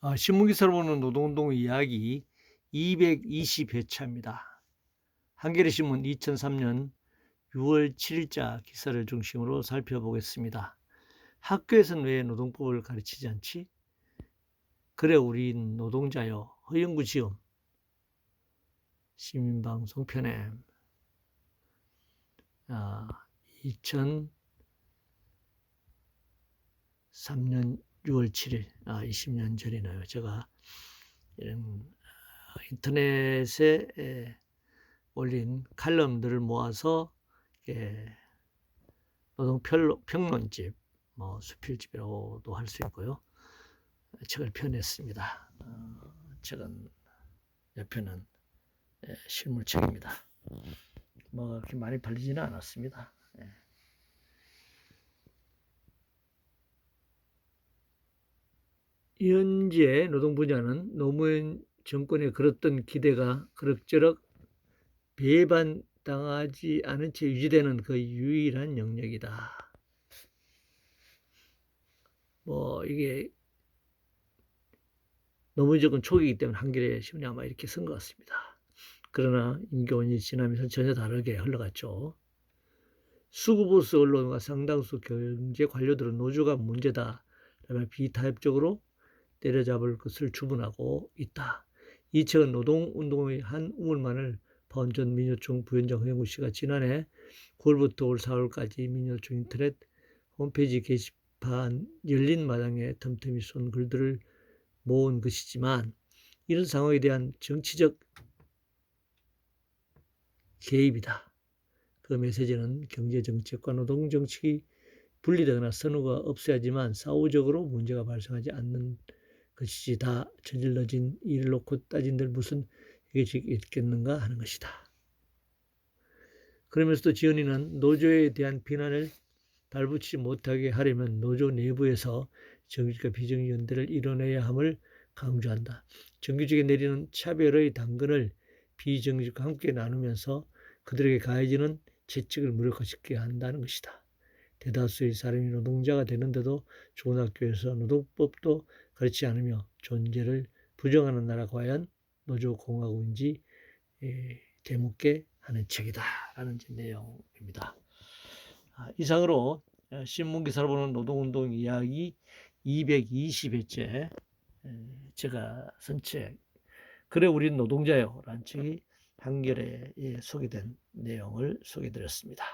아, 신문기사로 보는 노동운동 이야기 220회차입니다. 한겨레 신문 2003년 6월 7일자 기사를 중심으로 살펴보겠습니다. 학교에서는 왜 노동법을 가르치지 않지? 그래 우린 노동자요. 허영구 지음 시민방송 편에 아, 2003년 6월 7일, 아, 20년 전이네요. 제가 이런 어, 인터넷에 에, 올린 칼럼들을 모아서 예, 노동평론집, 뭐 수필집이라고도 할 수 있고요. 책을 펴냈습니다. 어, 책은 옆에는 예, 실물책입니다. 뭐 그렇게 많이 팔리지는 않았습니다. 현재 노동 분야는 노무현 정권에 걸었던 기대가 그럭저럭 배반당하지 않은 채 유지되는 그 유일한 영역이다. 뭐 이게 노무현 정권 초기이기 때문에 한겨레 신문이 아마 이렇게 쓴 것 같습니다. 그러나 임기원이 지나면서 전혀 다르게 흘러갔죠. 수구보수 언론과 상당수 경제 관료들은 노조가 문제다. 라며 비타협적으로 때려잡을 것을 주문하고 있다. 이 책은 노동운동의 한 우물만을 번전 민요총 부위원장 허영구 씨가 지난해 9월부터 올 4월까지 민요총 인터넷 홈페이지 게시판 열린 마당에 틈틈이 쏜 글들을 모은 것이지만 이런 상황에 대한 정치적 개입이다. 그 메시지는 경제정책과 노동정책이 분리되거나 선호가 없어야지만 사후적으로 문제가 발생하지 않는 것이지 다 저질러진 일을 놓고 따진들 무슨 이게 있겠는가 하는 것이다. 그러면서도 지연이는 노조에 대한 비난을 달붙이지 못하게 하려면 노조 내부에서 정규직과 비정규 연대를 이뤄내야 함을 강조한다. 정규직에 내리는 차별의 당근을 비정규직과 함께 나누면서 그들에게 가해지는 채찍을 무력화시키게 한다는 것이다. 대다수의 사람이 노동자가 되는데도 좋은 학교에서 노동법도 가르치지 않으며 존재를 부정하는 나라가 과연 노조공화국인지 되묻게 하는 책이다라는 내용입니다. 아, 이상으로 신문기사로 보는 노동운동 이야기 220회째 제가 쓴 책, 그래 우린 노동자요 라는 책이 한겨레에 소개된 내용을 소개드렸습니다.